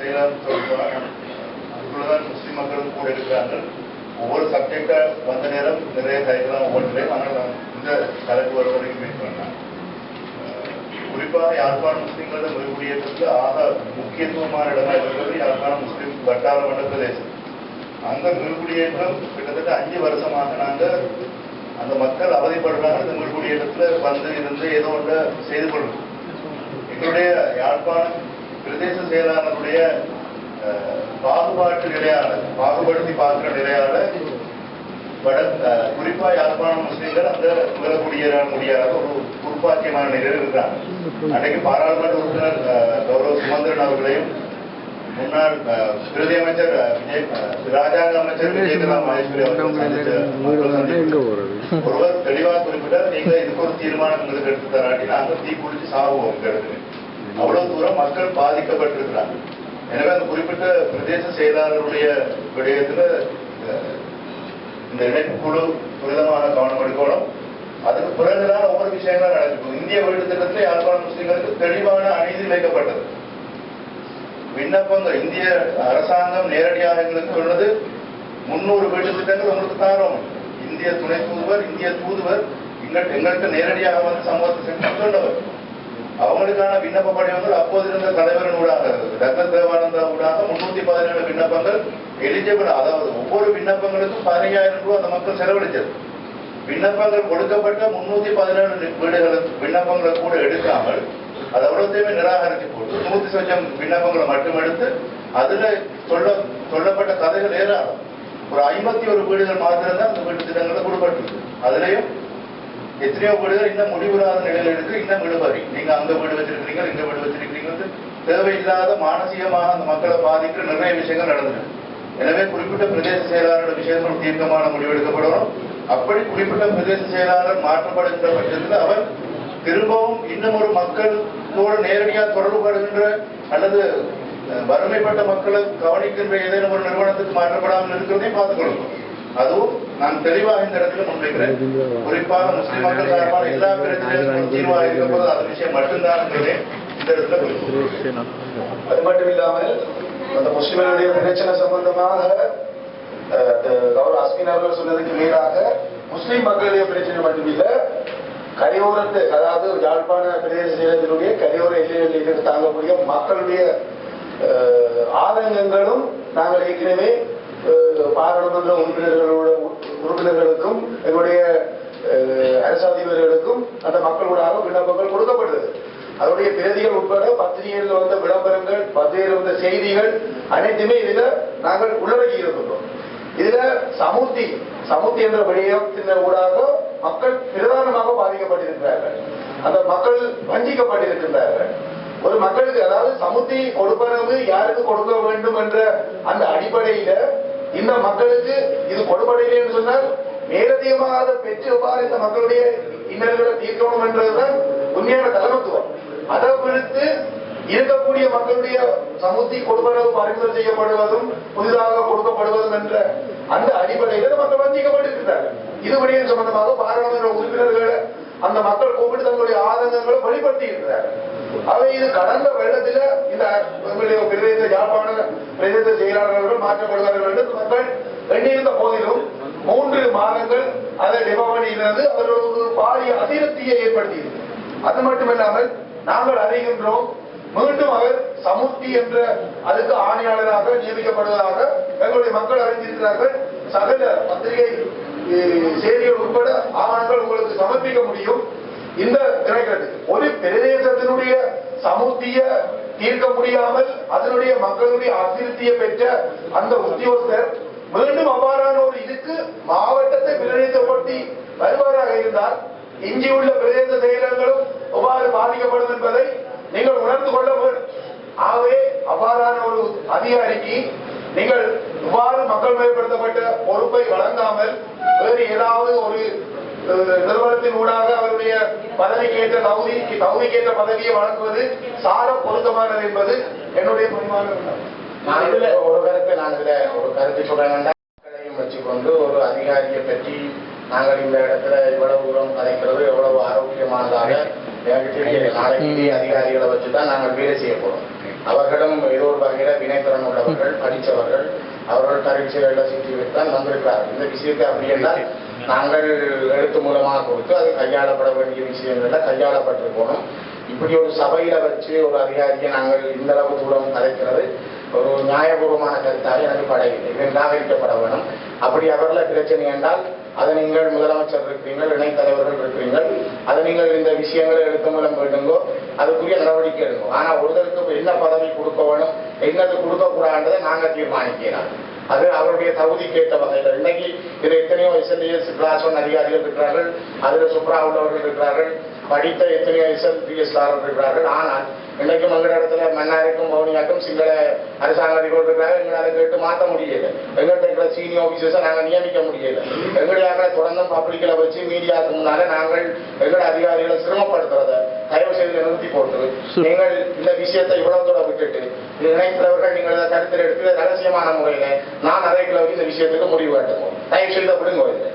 செய்யலாம் சொல்லுவாங்க அதுக்குள்ளதான் முஸ்லீம் மக்களும் கூட இருக்கிறார்கள். ஒவ்வொரு சப்ஜெக்டாக வந்த நேரம் நிறைய கைகளாம் ஒவ்வொன்றையும் ஆனால் நான் இந்த தலைப்பு வர வரைக்கும் மீட் பண்ணேன் குறிப்பாக யாழ்ப்பாண முஸ்லிம்களோட குடியேற்றத்தில் ஆக முக்கியத்துவமான இடமா இருக்கிறது யாழ்ப்பாண முஸ்லீம் வட்டார மண்ட பிரதேசம். அந்த குடியேற்றம் கிட்டத்தட்ட அஞ்சு வருஷமாக நாங்கள் அந்த மக்கள் அவதிப்படுறாங்க. இந்த குடியேற்றத்துல வந்து இருந்து ஏதோ ஒன்று செய்து கொள்வோம் எங்களுடைய யாழ்ப்பாணம் பிரதேச செயலாளருடைய பாகுபாட்டு நிலையால பாகுபடுத்தி பார்க்கிற நிலையால வட குறிப்பா யாழ்ப்பாணம் முஸ்லீம்கள் அந்த குடியேற முடியாத ஒரு துர்ப்பாக்கியமான நிலையில் இருக்கிறாங்க. அன்றைக்கு பாராளுமன்ற உறுப்பினர் கௌரவ சுமந்திரன் அவர்களையும் முன்னாள் பிரதி அமைச்சர் விஜய் ராஜாங்க அமைச்சர் விஜயகலா மகேஸ்வரி அவர்கள் ஒருவர் தெளிவாக குறிப்பிட்டார் நீங்க இதுக்கு ஒரு தீர்மானம் எங்களுக்கு எடுத்து தராட்டி நாங்கள் தீ குளிச்சு சாகுவோம் அவ்வளவு தூரம் மக்கள் பாதிக்கப்பட்டிருக்கிறாங்க. எனவே அந்த குறிப்பிட்ட பிரதேச செயலாளருடைய விடயத்துல இந்த இணைப்பு குழு துரிதமான கவனம் எடுக்கணும். அதுக்கு பிறகுதான் ஒவ்வொரு விஷயங்களும் நடக்கும். இந்திய வீடு திட்டத்தில் யாழ்ப்பாண முஸ்லீம்களுக்கு தெளிவான அநீதி இழைக்கப்பட்டது விண்ணப்பங்கள் இந்திய அரசாங்கம் நேரடியாக எங்களுக்கு சொன்னது முன்னூறு வீட்டு திட்டங்கள் உங்களுக்கு தாரோம். இந்திய துணை தூதுவர் இந்திய தூதுவர் எங்கள்கிட்ட நேரடியாக வந்து சமூகத்தை சென்று சொன்னவர். அவங்களுக்கான விண்ணப்ப படிவங்கள் அப்போது இருந்த தலைவரின் ஊடாக டாக்டர் தேவானந்தா ஊடாக முன்னூத்தி பதினேழு விண்ணப்பங்கள் எலிஜிபிள் அதாவது ஒவ்வொரு விண்ணப்பங்களுக்கும் பதினையாயிரம் ரூபாய் அந்த மக்கள் செலவழித்தது. விண்ணப்பங்கள் கொடுக்கப்பட்ட முன்னூத்தி பதினேழு வீடுகளுக்கு விண்ணப்பங்களை கூட எடுக்காமல் அது அவ்வளோத்தையுமே நிராகரித்து போட்டு நூத்தி சொச்சம் விண்ணப்பங்களை மட்டும் எடுத்து அதுல சொல்ல சொல்லப்பட்ட கதைகள் ஏராளம். ஒரு ஐம்பத்தி ஒரு வீடுகள் மாத்திரம்தான் அந்த வீட்டு திட்டங்களை கொடுக்கப்பட்டிருக்கு. அதுலயும் எத்தனையோ வீடுகள் இன்னும் முடிவுறாத நிலையில் இருக்கு இன்னும் விடுவாரி நீங்க அங்க வீடு வச்சிருக்கீங்க இங்க வீடு வச்சிருக்கீங்க தேவையில்லாத மானசீகமாக அந்த மக்களை பாதிக்கிற நிறைய விஷயங்கள் நடந்தது எனவே குறிப்பிட்ட பிரதேச செயலாளரோட விஷயங்கள் தீர்க்கமான முடிவெடுக்கப்படணும் அப்படி குறிப்பிட்ட பிரதேச செயலாளர் மாற்றப்படுகின்ற பட்சத்தில் அவர் திரும்பவும் இன்னும் ஒரு மக்களோடு நேரடியாக தொடர்புபடுகின்ற அல்லது வறுமைப்பட்ட மக்களை கவனிக்கின்ற ஏதேனும் ஒரு நிறுவனத்துக்கு மாற்றப்படாமல் இருக்கிறதையும் பார்த்துக்கொள்ளும். அதுவும் நான் தெளிவாக இந்த இடத்துல முன்வைக்கிறேன் குறிப்பாக முஸ்லிம் மக்கள் சார்பான எல்லா பிரச்சனைகளுக்கும் தீர்வாக இருக்கப்போது அது விஷயம் மட்டும்தான் இந்த இடத்துல. அது மட்டும் இல்லாமல் அந்த முஸ்லிம்களுடைய பிரச்சனை சம்பந்தமாக கௌரவ அஸ்மின் அவர்கள் சொன்னதுக்கு மேலாக முஸ்லிம் மக்களுடைய பிரச்சனை மட்டுமில்ல கரையோரத்து அதாவது யாழ்ப்பாண பிரதேச செயலகத்தினுடைய கரையோர எல்லைகளில் இருந்து தாங்கக்கூடிய மக்களுடைய ஆதங்கங்களும் நாங்கள் ஏற்கனவே பாராளுமன்ற உறுப்பினர்களோட உறுப்பினர்களுக்கும் எங்களுடைய அரசாதிபர்களுக்கும் அரசு அதிபர்களுக்கும் அந்த மக்களோடாக விண்ணப்பங்கள் கொடுக்கப்பட்டது அதனுடைய பிரதிகள் உட்பட பத்திரிகையில் வந்த விளம்பரங்கள் பத்திரிகையில் வந்த செய்திகள் அனைத்துமே இதுல நாங்கள் உள்ளடக்கி இருக்கின்றோம். இதுல சமுத்தி சமுத்தி என்ற விடயத்தின் ஊடாக மக்கள் பிரதானமாக பாதிக்கப்பட்டிருக்கிறார்கள். அந்த மக்கள் வஞ்சிக்கப்பட்டிருக்கின்றார்கள். ஒரு மக்களுக்கு அதாவது சமுத்தி கொடுப்பனவு யாருக்கு கொடுக்க வேண்டும் என்ற அந்த அடிப்படையில இந்த மக்களுக்கு இது கொடுப்படையிலே என்று சொன்னால் மேலதிகமாக அதை பெற்று எவ்வாறு இந்த மக்களுடைய இன்னல்களை தீர்க்கணும் என்றதுதான் உண்மையான தலைமத்துவம் அதை விடுத்து இருக்கக்கூடிய மக்களுடைய சமுத்தி கொடுப்பனவு பறிமுதல் செய்யப்படுவதும் புதிதாக கொடுக்கப்படுவதும் என்ற அந்த அடிப்படையில் மக்கள் வஞ்சிக்கப்பட்டிருக்கிறார்கள். இது விடயம் சம்பந்தமாக பாராளுமன்ற உறுப்பினர்களை அந்த மக்கள் கூப்பிட்டு தங்களுடைய ஆதங்கங்களை வெளிப்படுத்தி இருக்கிறார்கள் அவை இது கடந்த வருடத்தில இந்த யாழ்ப்பாண பிரதேச செயலாளர்கள் மாற்றப்படுவார்கள் என்று மக்கள் எண்ணியிருந்த போதிலும் மூன்று மாதங்கள் அதை நிபந்தனையிலிருந்து அவர்கள் ஒரு பாரிய அதிருப்தியை ஏற்படுத்தியது. அது மட்டுமில்லாமல் நாங்கள் அறிகின்றோம் மீண்டும் அவர் சமுர்த்தி என்ற அதுக்கு ஆணையாளராக நியமிக்கப்படுவதாக எங்களுடைய மக்கள் அறிந்திருக்கிறார்கள். சகல பத்திரிகை செய்திகள் உட்பட ஆவணங்கள் உங்களுக்கு சமர்ப்பிக்க முடியும். இந்த திரைக்கட்டு ஒரு பிரதேசத்தினுடைய சமுத்திய தீர்க்க முடியாமல் அதனுடைய மக்களுடைய அதிருப்தியை பெற்ற அந்த உத்தியோகஸ்தர் மீண்டும் அவ்வாறான ஒரு இதுக்கு மாவட்டத்தை பிரதிநிதித்துவப்படுத்தி வருவாராக இருந்தால் இஞ்சியுள்ள பிரதேச செயலர்களும் எவ்வாறு பாதிக்கப்படும் என்பதை நீங்கள் உணர்ந்து கொள்ள வேண்டும். ஆகவே அவ்வாறான ஒரு அதிகாரிக்கு நீங்கள் இவ்வாறு மக்கள் மேம்படுத்தப்பட்ட பொறுப்பை வழங்காமல் வேறு ஏதாவது ஒரு நிறுவனத்தின் ஊடாக அவருடைய பதவிக்கேற்ற தகுதி தகுதிக்கேற்ற பதவியை வழங்குவது சார பொருத்தமானது என்பது என்னுடைய பொதுவான நான் இதுல ஒரு கருத்தை நான் இதுல ஒரு கருத்தை சொல்றேன். வச்சுக்கொண்டு ஒரு அதிகாரியை பற்றி நாங்கள் இந்த இடத்துல இவ்வளவு தூரம் கதைக்கிறது எவ்வளவு ஆரோக்கியமானதாக நாளைக்கு இதே அதிகாரிகளை வச்சுதான் நாங்கள் வேலை செய்ய போறோம். அவர்களும் ஏதோ ஒரு வகையில வினைத்திறன் உள்ளவர்கள் படித்தவர்கள் அவர்கள் பரீட்சைகளில் சுற்றி வைத்தான் வந்திருக்கிறார்கள். இந்த விஷயத்தை அப்படி என்றால் நாங்கள் எழுத்து மூலமாக கொடுத்து அது கையாளப்பட வேண்டிய விஷயங்கள்ல போனோம். இப்படி ஒரு சபையில வச்சு ஒரு அதிகாரியை நாங்கள் இந்த அளவு தூரம் கலைக்கிறது ஒரு நியாயபூர்வமான கருத்தாக எனக்கு படையில்லை. இது நிராகரிக்கப்பட வேணும். அப்படி அவர்கள பிரச்சனை என்றால் அதை நீங்கள் முதலமைச்சர் இருக்கிறீர்கள் இணைத் தலைவர்கள் இருக்கிறீர்கள் அதை நீங்கள் இந்த விஷயங்களை எடுத்து மூலம் போயிடுங்கோ அதுக்குரிய நடவடிக்கை எடுங்க. ஆனா ஒருத்தருக்கு என்ன பதவி கொடுக்க வேணும் என்னது கொடுக்க கூடாதுன்றதை நாங்க தீர்மானிக்கிறோம். அது அவருடைய தகுதிக்கேற்ற வகையில். இன்னைக்கு இதுல எத்தனையோ எஸ்எல்இஎஸ் கிளாஸ் ஒன் அதிகாரிகள் இருக்கிறார்கள். அதுல சுப்ரா உள்ளவர்கள் இருக்கிறார்கள். படித்த எத்தனையோ எஸ்எல்பிஎஸ் இருக்கிறார்கள். ஆனால் இன்னைக்கு மங்கள இடத்துல மன்னாருக்கும் பவுனியாக்கும் சிங்கள அரசாங்க அதிகாரிகள் இருக்கிறாங்க எங்களால் கேட்டு மாற்ற முடியல. எங்கள்கிட்ட இருக்கிற சீனியர் ஆபீசர்ஸை நாங்கள் நியமிக்க முடியல. எங்களுடைய தொடர்ந்து பப்ளிக்கில் வச்சு மீடியாவுக்கு முன்னால நாங்கள் எங்கள் அதிகாரிகளை சிரமப்படுத்துறத தயவு செய்து நிறுத்தி போட்டு நீங்கள் இந்த விஷயத்தை இவ்வளவு தூரம் விட்டுட்டு இது நினைக்கிறவர்கள் நீங்கள் இதை கருத்தில் எடுத்து ரகசியமான முறையில நான் அறைக்குள்ள வச்சு இந்த விஷயத்துக்கு முடிவு கட்டுவோம். தயவு செய்து விடுங்க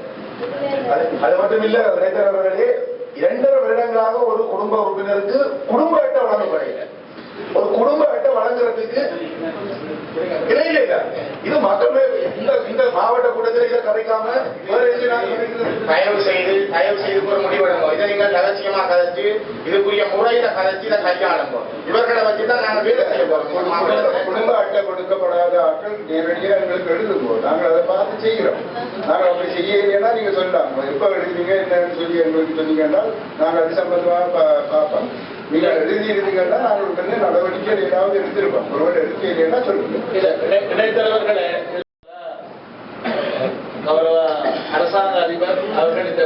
அது மட்டும் இல்ல இளைஞர் இரண்டரை வருடங்களாக ஒரு குடும்ப உறுப்பினருக்கு குடும்ப அட்டை வழங்கப்படையில ஒரு குடும்ப அட்டை வழங்குறதுக்கு இல்லை இல்லை. இது மக்கள் இந்த இந்த மாவட்ட கூட்டத்தில் இதை கதைக்காம நான் தயவு செய்து தயவு செய்து ஒரு முடிவெடுங்க. இதை நீங்கள் ரகசியமா கதைச்சு இதுக்குரிய முறையில கதைச்சு இதை கையாளுங்க. இவர்களை வச்சு தான் நாங்கள் வேலை செய்ய போறோம். குடும்ப அட்டை கொடுக்கப்படாத ஆட்கள் நேரடியாக எங்களுக்கு எழுதுவோம் நாங்கள் அதை பார்த்து செய்கிறோம். நாங்கள் அப்படி செய்யலைன்னா நீங்க சொல்லலாம் எப்ப எழுதுறீங்க என்னன்னு சொல்லி எங்களுக்கு சொன்னீங்கன்னா நாங்கள் அது சம்பந்தமாக பார்ப்போம். நீங்க எழுதி இருந்தீங்கன்னா நாங்கள் உடனே நடவடிக்கை ஏதாவது எடுத்திருப்போம். ஒருவர் எடுக்க இல்லைன்னா சொல்லுங்க. இல்ல, இடை- இடைத்தரகர்களே கௌரவ அரசாங்க அதிபர்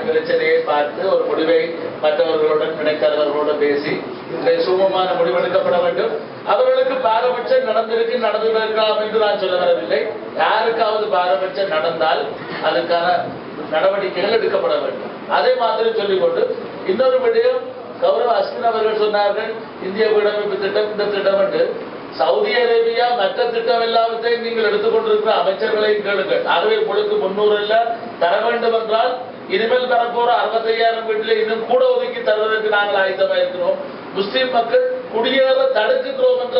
பிரச்சனையை பார்த்து ஒரு முடிவை மற்றவர்களுடன் இடைத்தரகர்களுடன் பேசி இதை சுமமான முடிவெடுக்கப்பட வேண்டும். அவர்களுக்கு பாரபட்சம் நடந்திருக்கு நடந்திருக்கலாம் என்று நான் சொல்ல வரவில்லை. யாருக்காவது பாரபட்சம் நடந்தால் அதுக்கான நடவடிக்கைகள் எடுக்கப்பட வேண்டும். அதே மாதிரி சொல்லிக்கொண்டு இன்னொரு விடயம் கௌரவ அஸ்வின் அவர்கள் சொன்னார்கள் இந்திய வீடமைப்பு திட்டம் இந்த திட்டம் என்று. சவுதி அரேபியா மற்ற திட்டம் எல்லாவற்றையும் நீங்கள் எடுத்துக்கொண்டிருக்கிற அமைச்சர்களையும் கேளுங்கள் ஆகவே உங்களுக்கு முன்னூறு இல்ல தர வேண்டும் என்றால் இனிமேல் அறுபத்தி அறுபத்தையாயிரம் வீட்டில் இன்னும் கூட ஒதுக்கி தருவதற்கு நாங்கள் ஆயத்தமா இருக்கிறோம் முஸ்லிம் மக்கள் குடியேற தடுக்கின்றோம் என்ற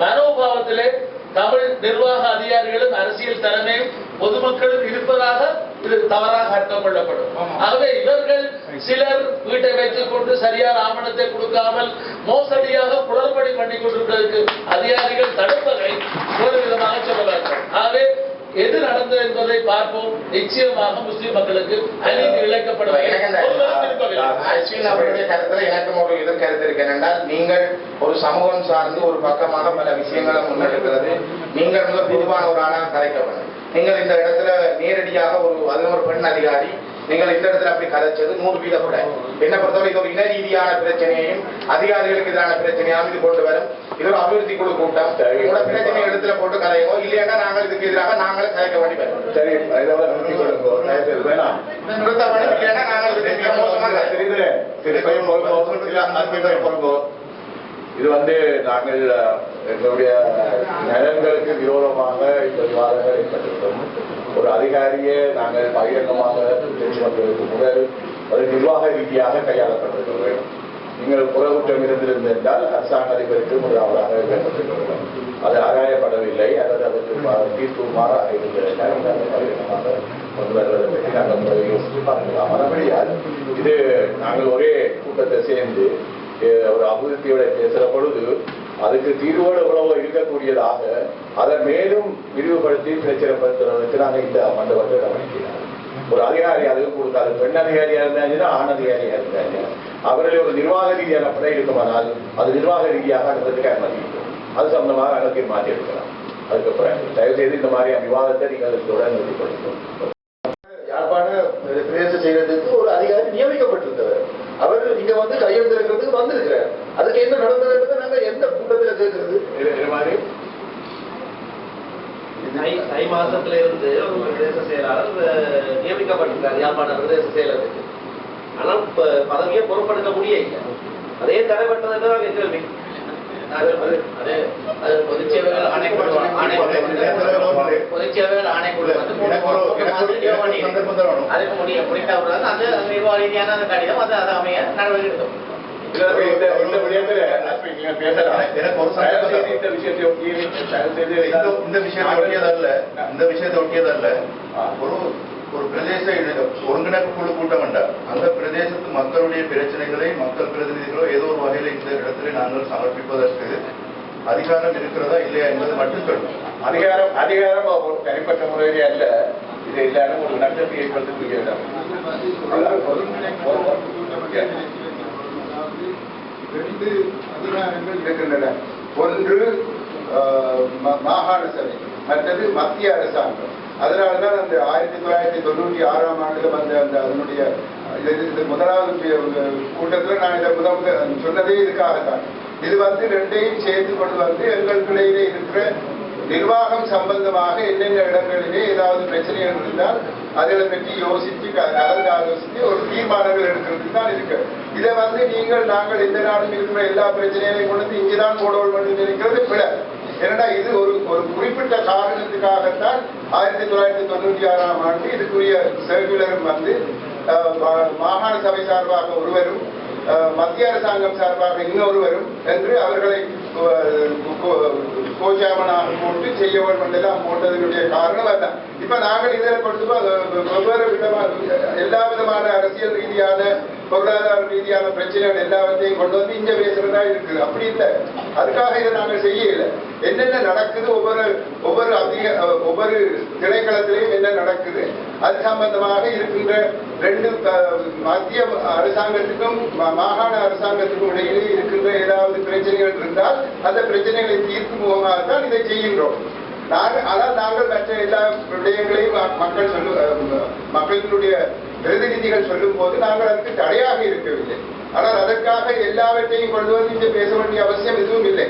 மனோபாவத்திலே தமிழ் நிர்வாக அதிகாரிகளும் அரசியல் தலைமையும் பொதுமக்களும் இருப்பதாக இது தவறாக அர்த்தம் கொள்ளப்படும். ஆகவே இவர்கள் சிலர் வீட்டை வைத்துக் கொண்டு சரியான ஆவணத்தை கொடுக்காமல் மோசடியாக குளறுபடி பண்ணி கொண்டிருப்பதற்கு அதிகாரிகள் தடுப்பதை வேறு விதமாக சொல்ல வேண்டும் ஆகவே எது நடந்தது என்பதை பார்ப்போம். நிச்சயமாக முஸ்லிம் மக்களுக்கு அநீதி ஒருவரும் விரும்பவில்லை. அஸ்வின் அவருடைய கருத்துல எனக்கும் ஒரு இது கருத்து இருக்கு என்றால் நீங்கள் ஒரு சமூகம் சார்ந்து ஒரு பக்கமாக பல விஷயங்களை முன்னெடுக்கிறது நீங்கள் மிக பொதுவான ஒரு ஆளாக கலைக்க வேண்டும் நீங்கள் இந்த இடத்துல நேரடியாக ஒரு அதுவும் ஒரு பெண் அதிகாரி நீங்கள் இந்த இடத்துல அப்படி கதைச்சது நூறு வீத கூட என்னை பொறுத்தவரை இது ஒரு இன ரீதியான பிரச்சனையையும் அதிகாரிகளுக்கு எதிரான பிரச்சனையாகவும் இது கொண்டு வரும் இது ஒரு அபிவிருத்தி குழு கூட்டம் உங்களோட பிரச்சனை இடத்துல போட்டு கலையோ இல்லையா நாங்கள் இதுக்கு எதிராக நாங்களே கலைக்க வேண்டி வரும் சரி நிறுத்தி வேணாம் இல்லைன்னா நாங்கள் மோசமாக கலைப்போம். திருப்பையும் இது வந்து நாங்கள் எங்களுடைய நலன்களுக்கு விரோதமாக இந்த விவாதங்கள் ஏற்பட்டிருக்கிறோம் ஒரு அதிகாரியை நாங்கள் பகிரங்கமாக பேச்சு வந்ததற்கு முதல் அது நிர்வாக ரீதியாக கையாளப்பட்டிருக்க வேண்டும் நீங்கள் புறகுற்றம் இருந்திருந்தால் அரசாங்க அதிபருக்கு முதலாவதாக வேண்டும் அது ஆராயப்படவில்லை. அல்லது அதற்கு தீர்ப்பு மாறாக ஆராயவில்லை பகிரங்கமாக கொண்டு வருவதை பற்றி நாங்கள் முதலில் யோசித்து பார்க்கலாம். மறுபடியால் இது நாங்கள் ஒரே கூட்டத்தை சேர்ந்து ஒரு அபிவிருத்தியோட பேசுகிற பொழுது அதுக்கு தீர்வோடு எவ்வளவோ இருக்கக்கூடியதாக அதை மேலும் விரிவுபடுத்தி பிரச்சனைப்படுத்துறதுக்கு நாங்கள் இந்த மண்டபத்தை கவனிக்கிறோம் ஒரு அதிகாரி அதுக்கு கொடுத்தாரு. பெண் அதிகாரியா இருந்தாங்கன்னா ஆண் அதிகாரியா இருந்தாங்க அவர்களே ஒரு நிர்வாக ரீதியான படை இருக்குமானால் அது நிர்வாக ரீதியாக அடுத்ததுக்கு அனுமதி அது சம்பந்தமாக நாங்கள் மாற்றி எடுக்கலாம் அதுக்கப்புறம் தயவு செய்து இந்த மாதிரியான விவாதத்தை நீங்கள் இதோட நிறுத்திக் யாழ்ப்பாண பிரதேச செய்யறதுக்கு ஒரு அதிகாரி நியமிக்கப்பட்டிருந்தவர் அவர் இங்க வந்து கையெழுந்திருக்கிறதுக்கு வந்திருக்கிறார். அதுக்கு என்ன நடந்ததுன்றதை நாங்க எந்த கூட்டத்துல கேட்கறது தை மாசத்துல இருந்து ஒரு பிரதேச செயலாளர் நியமிக்கப்பட்டிருக்கார். யாழ்ப்பாண பிரதேச செயலருக்கு ஆனா ப- பதவியை பொறுப்படுத்த முடியல அதே தடைப்பட்டதுன்னு நாங்க கேள்வி பொதுச்சேவைகள் ஆணைக்குழு. அதுக்கு முடிய முடித்தவுடன் அந்த நிர்வாக ரீதியான அந்த கடிதம் அது அது அமைய நடவடிக்கை எடுக்கும். இந்த விடயத்துல இந்த விஷயத்தை ஒட்டி இந்த விஷயத்தை ஒட்டியதல்ல. இந்த விஷயத்தை ஒட்டியதல்ல. ஒரு ஒரு பிரதேச ஒருங்கிணைப்பு குழு கூட்டம் வேண்டாம் அந்த பிரதேசத்து மக்களுடைய பிரச்சனைகளை மக்கள் பிரதிநிதிகளோ ஏதோ ஒரு வகையில் இந்த இடத்துல நாங்கள் சமர்ப்பிப்பதற்கு அதிகாரம் இருக்கிறதா இல்லையா என்பது மட்டும் சொல்லணும் அதிகாரம் அதிகாரம் ஒரு தனிப்பட்ட முறையிலே அல்ல. இது எல்லாரும் ஒரு நட்டத்தை ஏற்படுத்தக்கூடிய இடம் ரெண்டு அதிகாரங்கள் இருக்கின்றன. ஒன்று மாகாண சபை மற்றது மத்திய அரசாங்கம். அதனால்தான் அந்த ஆயிரத்தி தொள்ளாயிரத்தி தொண்ணூற்றி ஆறாம் ஆண்டுல வந்த அந்த அதனுடைய இது முதலாவது கூட்டத்தில் நான் இதை முதல் சொன்னதே இதுக்காகத்தான். இது வந்து ரெண்டையும் சேர்த்து கொண்டு வந்து எங்களுக்கிடையிலே இருக்கிற நிர்வாகம் சம்பந்தமாக என்னென்ன இடங்களிலே ஏதாவது பிரச்சனைகள் இருந்தால் அதை பற்றி யோசித்து க- கலந்து ஆலோசித்து ஒரு தீர்மானங்கள் எடுக்கிறதுக்கு தான் இருக்கு இதை வந்து நீங்கள் நாங்கள் இந்த நாடும் இருக்கிற எல்லா பிரச்சனைகளையும் கொண்டு வந்து இங்கேதான் போடணும் என்று நினைக்கிறது விட ஏன்னா இது ஒரு ஒரு குறிப்பிட்ட காரணத்துக்காகத்தான் ஆயிரத்தி தொள்ளாயிரத்தி தொண்ணூற்றி ஆறாம் ஆண்டு இதுக்குரிய சர்க்குலரும் வந்து மாகாண சபை சார்பாக ஒருவரும் மத்திய அரசாங்கம் சார்பாக இன்னொருவரும் என்று அவர்களை அஹ், போட்டு செய்ய வேண்டும் என்றெல்லாம் போட்டதனுடைய காரணம் அதான் இப்ப நாங்கள் இதில் படுத்துவோம் வெவ்வேறு விதமான எல்லா விதமான அரசியல் ரீதியான பொருளாதார ரீதியான பிரச்சனைகள் எல்லாவற்றையும் கொண்டு வந்து இங்க பேசுறதா இருக்குது அப்படி இல்லை. அதுக்காக இதை நாங்கள் செய்யல. என்னென்ன நடக்குது ஒவ்வொரு ஒவ்வொரு அதிக ஒவ்வொரு திணைக்களத்திலையும் என்ன நடக்குது. அது சம்பந்தமாக இருக்கின்ற ரெண்டு மத்திய அரசாங்கத்துக்கும் மா- மாகாண அரசாங்கத்துக்கும் இடையிலே இருக்கின்ற ஏதாவது பிரச்சனைகள் இருந்தால் அந்த பிரச்சனைகளை தீர்க்கும் முகமாகத்தான் இதை செய்கின்றோம். நாங்கள் ஆனால் நாங்கள் மற்ற எல்லா விடயங்களையும் ம- மக்கள் சொல்லு மக்களுடைய மக்களினுடைய பிரதிநிதிகள் சொல்லும் போது நாங்கள் அதுக்கு தடையாக இருக்கவில்லை. ஆனால் அதற்காக எல்லாவற்றையும் கொண்டு வந்து இங்கே பேச வேண்டிய அவசியம் எதுவும் இல்லை.